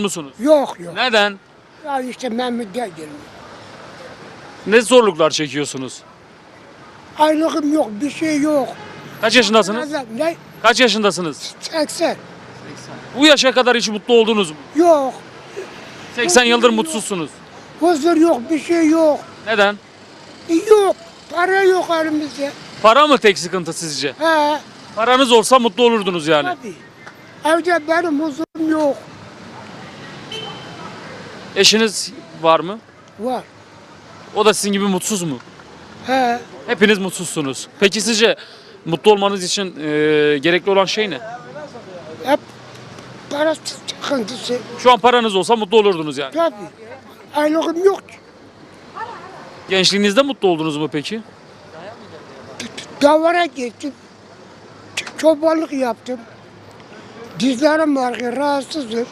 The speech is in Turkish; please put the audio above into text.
musunuz? Yok yok. Neden? Ya işte memnun değilim. Ne zorluklar çekiyorsunuz? Aylığım yok, bir şey yok. Kaç yaşındasınız? Ne? Kaç yaşındasınız? 80. Bu yaşa kadar hiç mutlu oldunuz mu? Yok. 80 yıldır mutsuzsunuz. Huzur yok, bir şey yok. Neden? Yok. Para yok elimizde. Para mı tek sıkıntı sizce? He. Paranız olsa mutlu olurdunuz yani. Tabii. Evde benim huzurum yok. Eşiniz var mı? Var. O da sizin gibi mutsuz mu? He. Hepiniz mutsuzsunuz. Peki sizce mutlu olmanız için e, gerekli olan şey ne? Hep para sıkıntısı. Şu an paranız olsa mutlu olurdunuz yani. Tabii. Aylığım yok. Gençliğinizde mutlu oldunuz mu peki? Davara gittim. Çobanlık yaptım. Dizlerim var ki rahatsızım.